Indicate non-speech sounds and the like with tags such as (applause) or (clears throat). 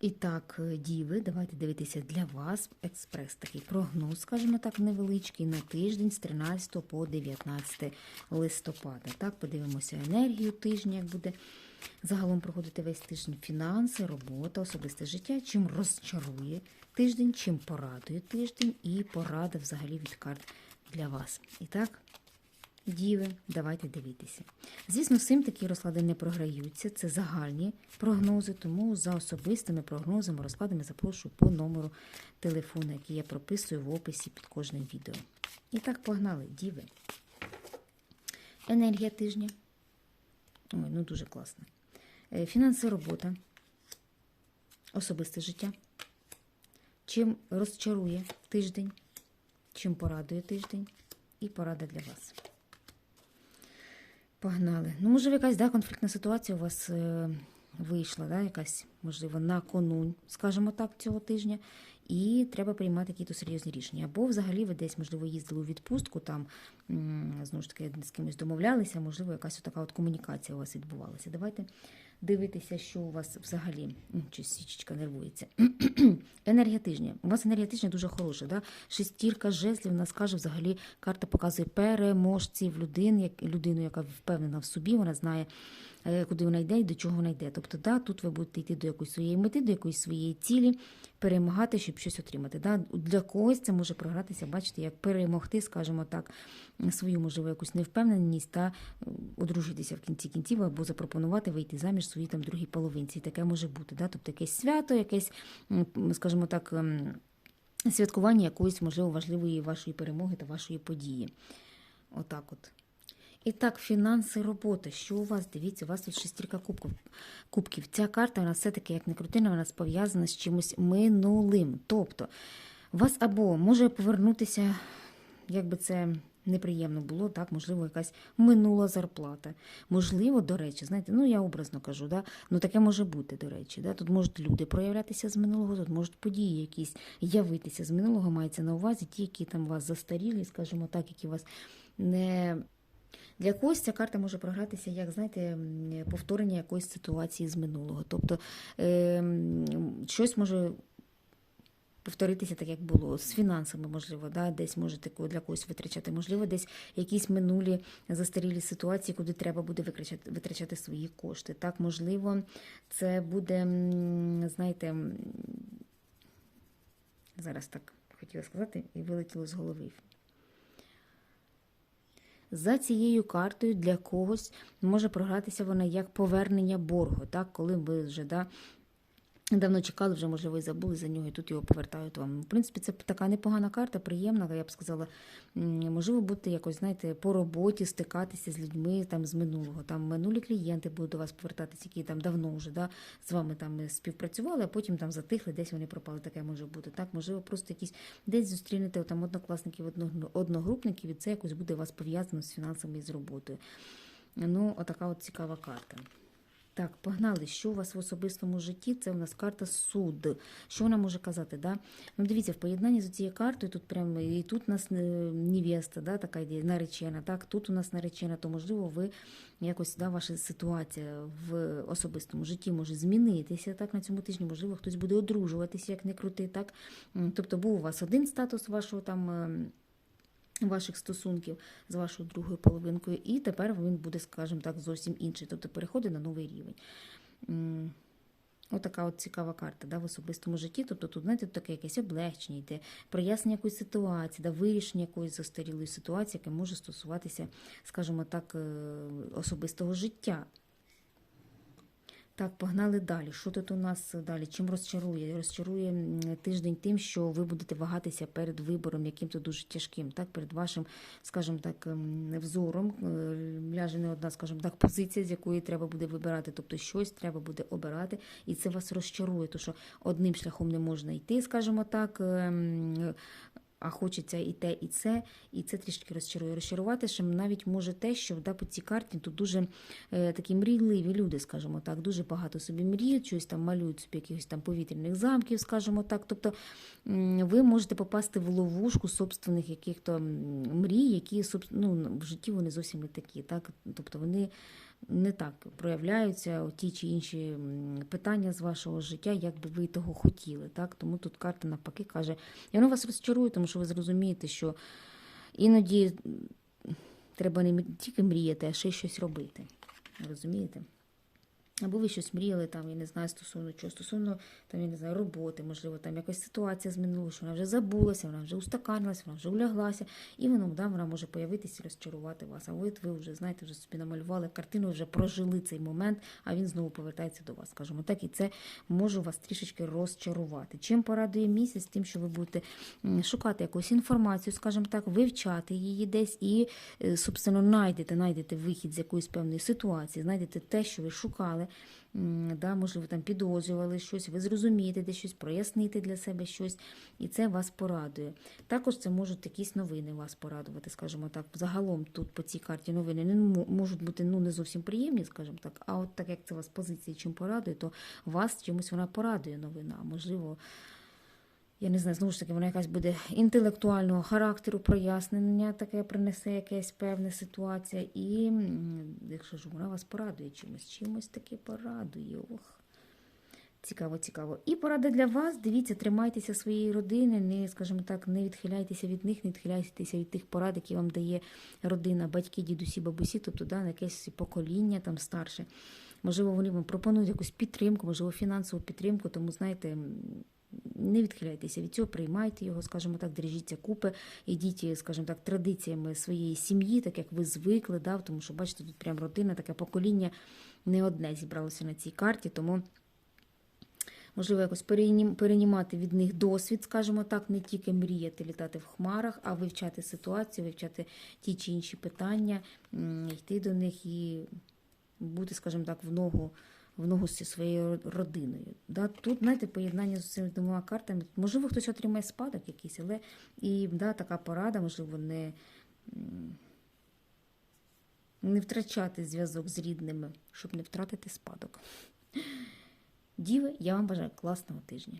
І так, е, діви, давайте дивитися для вас експрес такий прогноз, скажімо так, невеличкий на тиждень з 13 по 19 листопада. Так, подивимося енергію тижня, як буде загалом проходити весь тиждень фінанси, робота, особисте життя, чим розчарує тиждень, чим порадує тиждень і порада взагалі від карт для вас. І так, Діви, давайте дивитися. Звісно, всім такі розклади не програються. Це загальні прогнози, тому за особистими прогнозами, розкладами запрошую по номеру телефону, який я прописую в описі під кожним відео. І так, погнали, діви. Енергія тижня. Ой, ну дуже класно. Е, Фінанси, робота, особисте життя. Чим розчарує тиждень, чим порадує тиждень, і порада для вас. Погнали. Ну, можливо, якась да, конфліктна ситуація у вас е, вийшла, да, якась, можливо, на конунь, скажімо так, цього тижня, і треба приймати якісь серйозні рішення. Або взагалі ви десь, можливо, їздили у відпустку, там, знову ж таки, з кимось домовлялися, можливо, якась така от комунікація у вас відбувалася. Давайте дивитися, що у вас взагалі. Щось січечка нервується. (clears throat) енергія тижня. У вас енергія тижня дуже хороша. Да? Шестірка жезлів нас каже, взагалі карта показує переможців людин, як, людину, яка впевнена в собі, вона знає, е, куди вона йде і до чого вона йде. Тобто, да, тут ви будете йти до якоїсь своєї мети, до якоїсь своєї цілі, перемагати, щоб щось отримати. Да? Для когось це може програтися, бачите, як перемогти, скажімо так, свою, можливо, якусь невпевненість та е, одружитися в кінці кінців або запропонувати вийти заміж своїй там другій половинці. Таке може бути. Да? Тобто якесь свято, якесь, скажімо так, ем, святкування якоїсь, можливо, важливої вашої перемоги та вашої події. Отак от. І так, фінанси, робота. Що у вас? Дивіться, у вас тут шестірка кубків. кубків. Ця карта, вона все-таки, як не крутина, вона пов'язана з чимось минулим. Тобто, у вас або може повернутися, як би це неприємно було, так, можливо, якась минула зарплата. Можливо, до речі, знаєте, ну я образно кажу, да? ну таке може бути, до речі. Да? Тут можуть люди проявлятися з минулого, тут можуть події якісь явитися з минулого, мається на увазі ті, які там вас застарілі, скажімо так, які вас не. Для когось ця карта може програтися, як знаєте, повторення якоїсь ситуації з минулого. Тобто е, щось може повторитися так, як було з фінансами, можливо, да? десь можете для когось витрачати, можливо, десь якісь минулі застарілі ситуації, куди треба буде витрачати, витрачати свої кошти. Так, можливо, це буде, знаєте, зараз так хотіла сказати, і вилетіло з голови. За цією картою для когось може програтися вона як повернення боргу, так, коли ви вже да, давно чекали, вже, можливо, і забули за нього, і тут його повертають вам. В принципі, це така непогана карта, приємна, я б сказала. Можливо, будете якось, знаєте, по роботі стикатися з людьми там, з минулого. Там минулі клієнти будуть до вас повертатися, які там давно вже да, з вами там співпрацювали, а потім там затихли, десь вони пропали. Таке може бути. Так, можливо, просто якісь десь зустрінете там однокласників, одногрупників, і це якось буде у вас пов'язано з фінансами і з роботою. Ну, отака от цікава карта. Так, погнали. Що у вас в особистому житті? Це у нас карта суд. Що вона може казати? Да? Ну, дивіться, в поєднанні з цією картою, тут прямо і тут у нас е, невеста, да, така йде, наречена, так, тут у нас наречена, то можливо, ви якось да, ваша ситуація в особистому житті може змінитися так на цьому тижні. Можливо, хтось буде одружуватися, як не крути, так. Тобто був у вас один статус вашого там. Ваших стосунків з вашою другою половинкою, і тепер він буде, скажімо так, зовсім інший, тобто переходить на новий рівень. Отака от цікава карта да, в особистому житті. Тобто тут, знаєте, таке якесь облегчення йде, прояснення якоїсь ситуації, да, вирішення якоїсь застарілої ситуації, яка може стосуватися, скажімо так, е, особистого життя. Так, погнали далі. Що тут у нас далі? Чим розчарує? Розчарує тиждень тим, що ви будете вагатися перед вибором, яким-то дуже тяжким, так, перед вашим, скажімо так, ем, взором. Е, Ляже не одна, скажімо так, (laughs) позиція, з якої треба буде вибирати. Тобто щось треба буде обирати, і це вас розчарує, тому що одним шляхом не можна йти, скажімо так. А хочеться і те, і це, і це трішки розчарує. Розчарувати ще навіть може те, що да, по цій карті тут дуже е, такі мрійливі люди, скажімо так, дуже багато собі мріють, щось там малюють собі якихось там повітряних замків, скажімо так. Тобто ви можете попасти в ловушку собственних яких-то мрій, які ну, в житті вони зовсім не такі. Так? Тобто вони не так проявляються ті чи інші питання з вашого життя, як би ви того хотіли. Так? Тому тут карта навпаки каже, і воно вас розчарує, тому що ви зрозумієте, що іноді треба не тільки мріяти, а ще й щось робити. Розумієте? Або ви щось мріяли, там, я не знаю, стосовно чого, стосовно там, я не знаю, роботи, можливо, там якась ситуація змінилася, що вона вже забулася, вона вже устаканилася, вона вже уляглася, і воно, да, вона може появитися і розчарувати вас. А от ви вже, знаєте, вже собі намалювали картину, вже прожили цей момент, а він знову повертається до вас, скажімо так, і це може вас трішечки розчарувати. Чим порадує місяць? Тим, що ви будете шукати якусь інформацію, скажімо так, вивчати її десь і, е, собственно, знайдете, знайдете вихід з якоїсь певної ситуації, знайдете те, що ви шукали. Да, можливо, там підозрювали щось, ви зрозумієте де щось, проясните для себе щось, і це вас порадує. Також це можуть якісь новини вас порадувати, скажімо так. Загалом тут по цій карті новини не можуть бути ну, не зовсім приємні, скажімо так. А от так як це вас позиції чим порадує, то вас чимось вона порадує новина. Можливо, я не знаю, знову ж таки, вона якась буде інтелектуального характеру, прояснення таке принесе якась певна ситуація. І якщо ж вона вас порадує чимось, чимось таке порадує. Ох. Цікаво, цікаво. І порада для вас. Дивіться, тримайтеся своєї родини, не, скажімо так, не відхиляйтеся від них, не відхиляйтеся від тих порад, які вам дає родина, батьки, дідусі, бабусі, тобто да, якесь покоління там старше. Можливо, вони вам пропонують якусь підтримку, можливо, фінансову підтримку, тому знаєте. Не відхиляйтеся від цього, приймайте його, скажімо так, держіться купи, ідіть, скажімо так, традиціями своєї сім'ї, так як ви звикли, да, тому що, бачите, тут прям родина, таке покоління не одне зібралося на цій карті, тому можливо, якось переймати від них досвід, скажімо так, не тільки мріяти літати в хмарах, а вивчати ситуацію, вивчати ті чи інші питання, йти до них і бути, скажімо так, в ногу. В ногу зі своєю родиною. Да? Тут, знаєте, поєднання з цими двома картами. Можливо, хтось отримає спадок якийсь, але і да, така порада, можливо, не, не втрачати зв'язок з рідними, щоб не втратити спадок. Діви, я вам бажаю класного тижня.